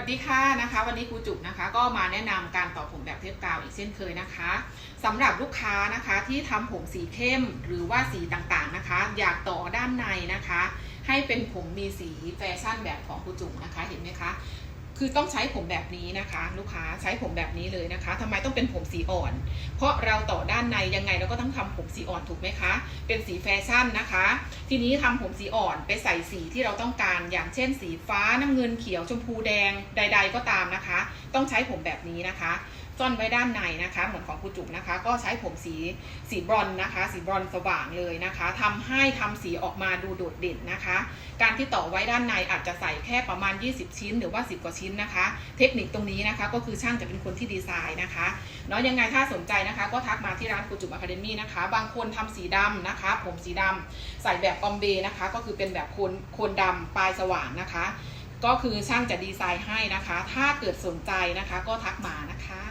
วัสดีค่ะนะคะ วันนี้ครูจุกนะคะ ก็มาแนะนำการต่อผมแบบเทปกาวอีกเช่นเคยนะคะสำหรับลูกค้านะคะที่ทำผมสีเข้มหรือว่าสีต่างๆนะคะ อยากต่อด้านในนะคะ ให้เป็นผมมีสีแฟชั่นแบบของครูจุกนะคะเห็นไหมคะ คือต้องใช้ผมแบบนี้นะคะ ลูกค้าใช้ผมแบบนี้เลยนะคะทำไมต้องเป็นผมสีอ่อน เพราะเราต่อด้านในยังไงเราก็ต้องทำผมสีอ่อนถูกไหมคะ เป็นสีแฟชั่นนะคะ ทีนี้ทำผมสีอ่อนไปใส่สีที่เราต้องการ อย่างเช่น สีฟ้าน้ำเงินเขียวชมพูแดงใด ๆ ก็ตามนะคะ ต้องใช้ผมแบบนี้นะคะ ซ่อนไว้ด้านในนะคะ เหมือนของครูจุ๋มนะคะ ก็ใช้ผมสีสีบรอนนะคะ สีบรอนสว่างเลยนะคะทำให้ทำสีออกมาดูโดดเด่นนะคะ การที่ต่อไว้ด้านในอาจจะใส่แค่ประมาณ 20 ชิ้น หรือว่า 10 กว่าชิ้นนะคะ เทคนิคตรงนี้นะคะ ก็คือช่างจะเป็นคนที่ดีไซน์นะคะเนาะยังไงถ้าสนใจนะคะ ก็ทักมาที่ร้านครูจุ๋มอะคาเดมี่นะคะ บางคนทำสีดำนะคะ ผมสีดำใส่แบบออมเบนะคะ ก็คือเป็นแบบโคนโคนดำปลายสว่างนะคะ ก็คือช่างจะดีไซน์ให้นะคะ ถ้าเกิดสนใจนะคะก็ทักมานะคะ